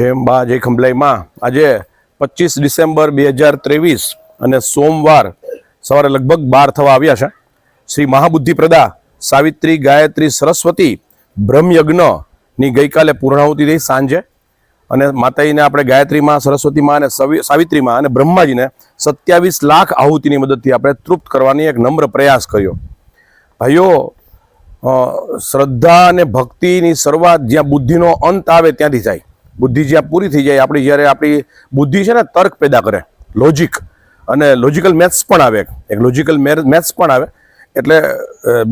જય બા જે ખંભલાઈમાં આજે પચીસ ડિસેમ્બર બે હજાર ત્રેવીસ અને સોમવાર સવારે લગભગ બાર થવા આવ્યા છે. શ્રી મહાબુદ્ધિ પ્રદા, સાવિત્રી, ગાયત્રી, સરસ્વતી બ્રહ્મયજ્ઞની ગઈકાલે પૂર્ણાહુતિ થઈ સાંજે. અને માતાજીને આપણે ગાયત્રીમાં સરસ્વતીમાં અને સવિ- સાવિત્રીમાં અને બ્રહ્માજીને સત્યાવીસ લાખ આહુતિની મદદથી આપણે તૃપ્ત કરવાની એક નમ્ર પ્રયાસ કર્યો. ભાઈઓ શ્રદ્ધા અને ભક્તિની શરૂઆત જ્યાં બુદ્ધિનો અંત આવે ત્યાંથી થાય. બુદ્ધિ જ્યાં પૂરી થઈ જાય, આપણી જ્યારે આપણી બુદ્ધિ છે ને તર્ક પેદા કરે લોજિક અને લોજિકલ મેથ્સ પણ આવે એક. લોજિકલ મેથ્સ પણ આવે. એટલે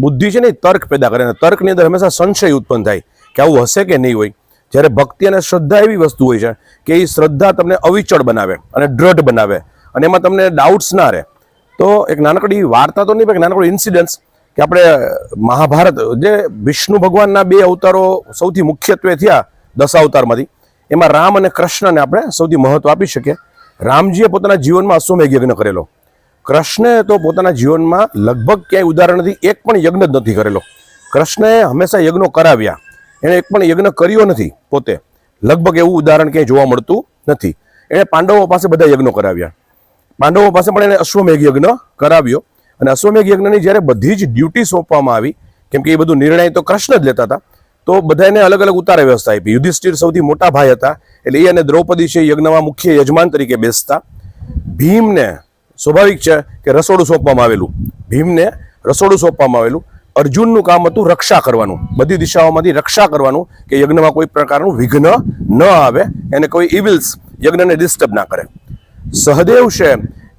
બુદ્ધિ છે ને તર્ક પેદા કરે અને તર્કની અંદર હંમેશા સંશય ઉત્પન્ન થાય કે આવું હશે કે નહીં હોય. જ્યારે ભક્તિ અને શ્રદ્ધા એવી વસ્તુ હોય છે કે એ શ્રદ્ધા તમને અવિચળ બનાવે અને દ્રઢ બનાવે અને એમાં તમને ડાઉટ્સ ના રહે. તો એક નાનકડી વાર્તા તો નહીં, પણ નાનકડી ઇન્સિડન્સ કે આપણે મહાભારત, જે વિષ્ણુ ભગવાનના બે અવતારો સૌથી મુખ્યત્વે થયા દસ અવતારમાંથી એમાં રામ અને કૃષ્ણને આપણે સૌથી મહત્વ આપી શકીએ. રામજીએ પોતાના જીવનમાં અશ્વમેઘ યજ્ઞ કરેલો. કૃષ્ણએ તો પોતાના જીવનમાં લગભગ ક્યાંય ઉદાહરણ નથી, એક પણ યજ્ઞ જ નથી કરેલો. કૃષ્ણએ હંમેશા યજ્ઞો કરાવ્યા. એણે એક પણ યજ્ઞ કર્યો નથી પોતે. લગભગ એવું ઉદાહરણ ક્યાંય જોવા મળતું નથી. એણે પાંડવો પાસે બધા યજ્ઞો કરાવ્યા. પાંડવો પાસે પણ એણે અશ્વમેઘ યજ્ઞ કરાવ્યો. અને અશ્વમેઘ યજ્ઞની જ્યારે બધી જ ડ્યુટી સોંપવામાં આવી, કેમ કે એ બધું નિર્ણય તો કૃષ્ણ જ લેતા હતા તો બધાને અલગ અલગ ઉતારે વ્યવસ્થા આપી. યુધિષ્ઠિર સૌથી મોટા ભાઈ હતા, એટલે એ અને દ્રૌપદી છે યજ્ઞમાં મુખ્ય યજમાન તરીકે બેસતા. ભીમને સ્વાભાવિક છે કે રસોડું સોંપવામાં આવેલું. ભીમને રસોડું સોંપવામાં આવેલું. અર્જુનનું કામ હતું રક્ષા કરવાનું. બધી દિશાઓમાંથી રક્ષા કરવાનું કે યજ્ઞમાં કોઈ પ્રકારનું વિઘ્ન ન આવે, એને કોઈ ઇવિલ્સ યજ્ઞને ડિસ્ટર્બ ના કરે. સહદેવ છે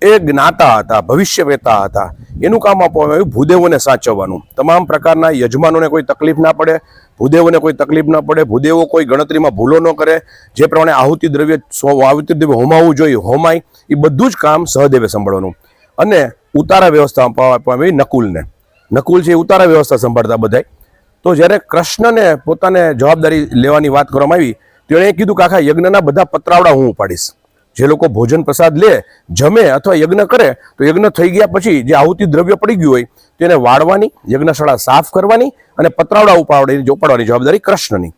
એ જ્ઞાતા હતા ભવિષ્ય વેતા હતા. એનું કામ આપવામાં આવ્યું ભૂદેવોને સાચવવાનું. તમામ પ્રકારના યજમાનોને કોઈ તકલીફ ના પડે, ભૂદેવોને કોઈ તકલીફ ના પડે, ભૂદેવો કોઈ ગણતરીમાં ભૂલો ન કરે, જે પ્રમાણે આહુતિ દ્રવ્ય આહુતિ દ્રવ્ય હોમાવું જોઈએ, હોમાય, એ બધું જ કામ સહદેવે સંભાળવાનું. અને ઉતારા વ્યવસ્થા આપવામાં આવી નકુલને. નકુલ છે એ ઉતારા વ્યવસ્થા સંભાળતા બધાય. તો જ્યારે કૃષ્ણને પોતાને જવાબદારી લેવાની વાત કરવામાં આવી, તેણે કીધું કે આખા યજ્ઞના બધા પતરાવડા હું ઉપાડીશ. જે લોકો ભોજન પ્રસાદ લે, જમે અથવા યજ્ઞ કરે, તો યજ્ઞ થઈ ગયા પછી જે આહુતિ દ્રવ્ય પડી ગયું હોય, તેને વાળવાની, યજ્ઞશાળા સાફ કરવાની અને પતરાવડા ઉપાડવાની ઉપાડવાની જવાબદારી કૃષ્ણની.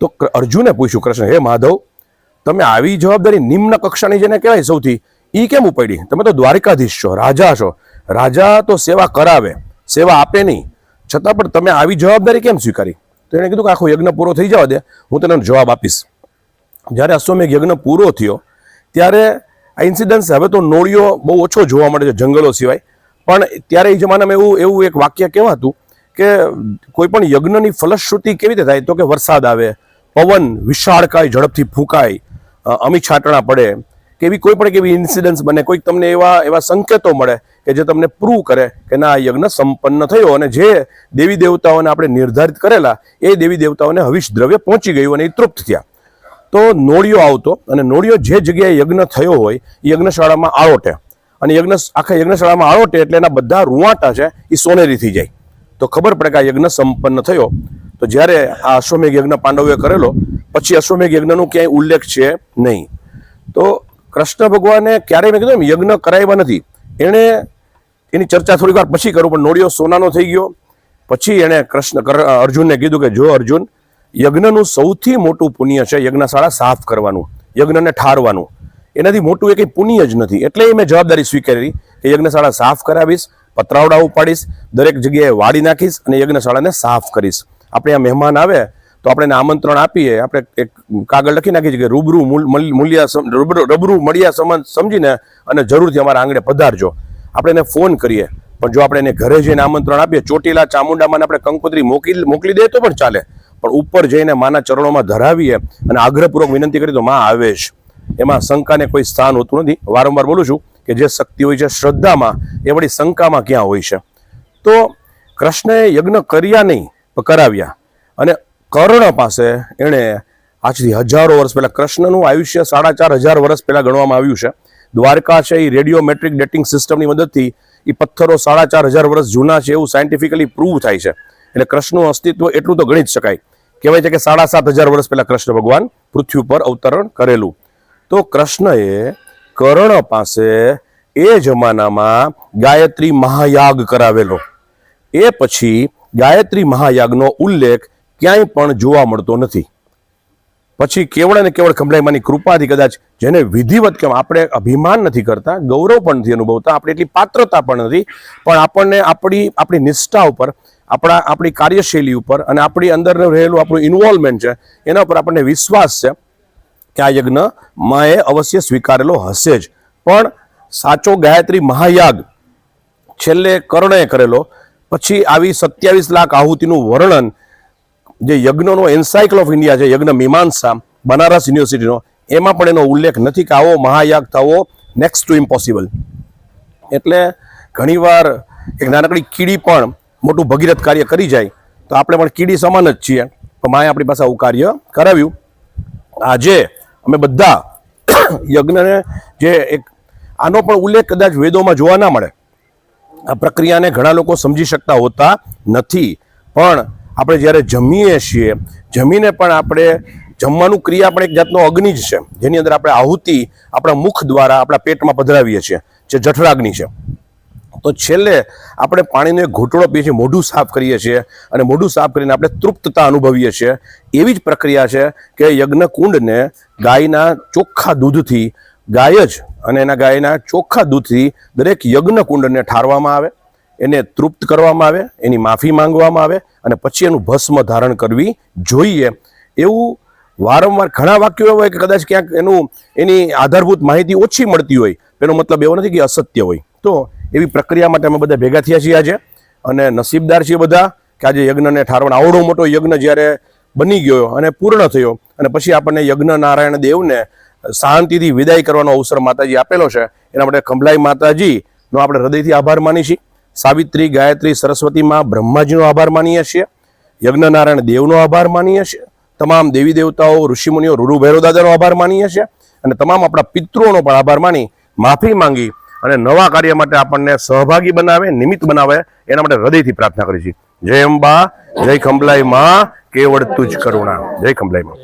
તો અર્જુને પૂછ્યું, કૃષ્ણ, હે માધવ, તમે આવી જવાબદારી નિમ્ન કક્ષાની જેને કહેવાય સૌથી, ઈ કેમ ઉપાડી? તમે તો દ્વારિકાધીશ છો, રાજા છો. રાજા તો સેવા કરાવે, સેવા આપે નહીં. છતાં પણ તમે આવી જવાબદારી કેમ સ્વીકારી? તો એણે કીધું કે, આખો યજ્ઞ પૂરો થઈ જવા દે, હું તને જવાબ આપીશ. જ્યારે અશ્વમેઘ યજ્ઞ પૂરો થયો ત્યારે આ ઇન્સિડન્સ હવે તો નોળિયો બહુ ઓછો જોવા મળે છે, જંગલો સિવાય. પણ ત્યારે એ જમાનામાં એવું એવું એક વાક્ય કહેવાતું કે કોઈ પણ યજ્ઞની ફલશ્રુતિ કેવી રીતે થાય? તો કે વરસાદ આવે, પવન વિશાળકાય, ઝડપથી ફૂંકાય અમી છાંટણા પડે, કે એવી કોઈ પણ એવી ઇન્સિડન્સ બને, કોઈક તમને એવા એવા સંકેતો મળે કે જે તમને પ્રૂવ કરે કે ના, આ યજ્ઞ સંપન્ન થયો અને જે દેવી દેવતાઓને આપણે નિર્ધારિત કરેલા, એ દેવી દેવતાઓને હવિષ દ્રવ્ય પહોંચી ગયું અને એ તૃપ્ત થયા. તો નોળિયો આવતો અને નોળિયો જે જગ્યાએ યજ્ઞ થયો હોય, એ યજ્ઞશાળામાં આળોટે અને યજ્ઞ, આખા યજ્ઞશાળામાં આળોટે એટલે એના બધા રૂવાટા છે, એ સોનેરી થઈ જાય. તો ખબર પડે કે આ યજ્ઞ સંપન્ન થયો. તો જ્યારે આ અશ્વમેઘ યજ્ઞ પાંડવોએ કરેલો, પછી અશ્વમેઘ યજ્ઞનું ક્યાંય ઉલ્લેખ છે નહીં. તો કૃષ્ણ ભગવાને ક્યારેય મેં કીધું એમ યજ્ઞ કરાવ્યા નથી. એણે એની ચર્ચા થોડીક વાર પછી કરું, પણ નોળિયો સોનાનો થઈ ગયો. પછી એણે કૃષ્ણ અર્જુનને કીધું કે જો અર્જુન યજ્ઞનું સૌથી મોટું પુણ્ય છે યજ્ઞશાળા સાફ કરવાનું, યજ્ઞને ઠારવાનું. એનાથી મોટું એ કંઈ પુણ્ય જ નથી. એટલે મેં જવાબદારી સ્વીકારી કે યજ્ઞશાળા સાફ કરાવીશ, પતરાવડા ઉપાડીશ, દરેક જગ્યાએ વાળી નાખીશ અને યજ્ઞશાળાને સાફ કરીશ. આપણે આ મહેમાન આવે તો આપણે આમંત્રણ આપીએ, આપણે એક કાગળ લખી નાખીએ કે રૂબરૂ મૂલ- મલ- મૂલ્યા રૂબરૂ મળ્યા સમ સમજીને અને જરૂરથી અમારા આંગણે પધારજો. આપણે એને ફોન કરીએ, પણ જો આપણે એને ઘરે જઈને આમંત્રણ આપીએ, ચોટીલા ચામુંડામાં આપણે કંકોત્રી મોકલી મોકલી દઈએ તો પણ ચાલે. પણ ઉપર જઈને માના ચરણોમાં ધરાવીએ અને આગ્રહપૂર્વક વિનંતી કરી તો માં આવે જ. એમાં શંકાને કોઈ સ્થાન હોતું નથી. વારંવાર બોલું છું કે જે શક્તિ હોય છે શ્રદ્ધામાં, એ વળી શંકામાં ક્યાં હોય છે? તો કૃષ્ણએ યજ્ઞ કર્યા નહીં કરાવ્યા. અને કર્ણ પાસે એણે આજથી હજારો વર્ષ પહેલાં કૃષ્ણનું આયુષ્ય સાડા ચાર હજાર વર્ષ પહેલાં ગણવામાં આવ્યું છે. દ્વારકા છે એ રેડિયોમેટ્રિક ડેટિંગ સિસ્ટમની મદદથી એ પથ્થરો સાડા ચાર હજાર વર્ષ જૂના છે એવું સાયન્ટિફિકલી પ્રૂવ થાય છે. એટલે કૃષ્ણનું અસ્તિત્વ એટલું તો ગણી જ શકાય. કહેવાય છે કે સાડા સાત હજાર વર્ષ પહેલા કૃષ્ણ ભગવાન પૃથ્વી પર અવતરણ કરેલું. તો કૃષ્ણએ કર્ણ પાસે એ જમાનામાં ગાયત્રી મહાયાગ કરાવેલો. એ પછી ગાયત્રી મહાયાગનો ઉલ્લેખ ક્યાંય પણ જોવા મળતો નથી. પછી કેવળ અને કેવળ ખંભલાઈમાંની કૃપાથી કદાચ જેને વિધિવત કેમ આપણે અભિમાન નથી કરતા, ગૌરવ પણ નથી અનુભવતા, આપણે એટલી પાત્રતા પણ નથી, પણ આપણને આપણી આપણી નિષ્ઠા ઉપર આપણા, આપણી કાર્યશૈલી ઉપર અને આપણી અંદર રહેલું આપણું ઇન્વોલ્વમેન્ટ છે, એના ઉપર આપણને વિશ્વાસ છે કે આ યજ્ઞ માએ અવશ્ય સ્વીકારેલો હશે જ. પણ સાચો ગાયત્રી મહાયાગ છેલ્લે કર્ણએ કરેલો, પછી આવી સત્યાવીસ લાખ આહુતિનું વર્ણન, જે યજ્ઞનો એન્સાઇકલ ઓફ ઇન્ડિયા છે, યજ્ઞ મીમાંસા, બનારસ યુનિવર્સિટીનો, એમાં પણ એનો ઉલ્લેખ નથી કે આવો મહાયાગ થવો નેક્સ્ટ ટુ ઇમ્પોસિબલ એટલે ઘણીવાર એક નાનકડી કીડી પણ મોટું ભગીરથ કાર્ય કરી જાય, તો આપણે પણ કીડી સમાન જ છીએ. તો માએ આપણી પાસે આવું કાર્ય કરાવ્યું. આજે અમે બધા યજ્ઞને જે એક, આનો પણ ઉલ્લેખ કદાચ વેદોમાં જોવા ના મળે. આ પ્રક્રિયાને ઘણા લોકો સમજી શકતા હોતા નથી. પણ આપણે જ્યારે જમીએ છીએ, જમીને પણ આપણે જમવાનું ક્રિયા પણ એક જાતનો અગ્નિ જ છે. જેની અંદર આપણે આહુતિ આપણા મુખ દ્વારા આપણા પેટમાં પધરાવીએ છીએ, જે જઠરાગ્નિ છે. તો છેલ્લે આપણે પાણીનો એક ઘૂંટડો પીએ છીએ મોઢું સાફ કરીએ છીએ અને મોઢું સાફ કરીને આપણે તૃપ્તતા અનુભવીએ છીએ. એવી જ પ્રક્રિયા છે કે યજ્ઞકુંડને ગાયના ચોખ્ખા દૂધથી ગાય જ અને એના ગાયના ચોખ્ખા દૂધથી દરેક યજ્ઞકુંડને ઠારવામાં આવે, એને તૃપ્ત કરવામાં આવે, એની માફી માંગવામાં આવે અને પછી એનું ભસ્મ ધારણ કરવી જોઈએ. એવું વારંવાર ઘણા વાક્યો એવા હોય કે કદાચ ક્યાંક એનું એની આધારભૂત માહિતી ઓછી મળતી હોય એનો મતલબ એવો નથી કે અસત્ય હોય. તો એવી પ્રક્રિયા માટે અમે બધા ભેગા થયા છીએ આજે. અને નસીબદાર છીએ બધા કે આજે યજ્ઞને ઠારવાનો આવડો મોટો યજ્ઞ જ્યારે બની ગયો અને પૂર્ણ થયો અને પછી આપણને યજ્ઞ નારાયણ દેવને શાંતિથી વિદાય કરવાનો અવસર માતાજી આપેલો છે, એના માટે ખંભલાઈ માતાજીનો આપણે હૃદયથી આભાર માની છીએ. સાવિત્રી, ગાયત્રી, સરસ્વતી માં બ્રહ્માજીનો આભાર માનીએ છીએ. યજ્ઞનારાયણ દેવનો આભાર માનીએ છીએ. તમામ દેવી દેવતાઓ, ઋષિમુનિઓ, રૂરુ ભૈરવ દાદાનો આભાર માનીએ છીએ. અને તમામ આપણા પિતૃઓનો પણ આભાર માની માફી માંગી અને નવા કાર્ય માટે આપણને સહભાગી બનાવે, નિમિત્ત બનાવે, એના માટે હૃદયથી પ્રાર્થના કરી છે જય અંબા, જય ખંભલાઈ માં કેવળ તુજ કરુણા. જય ખંભલાઈ માં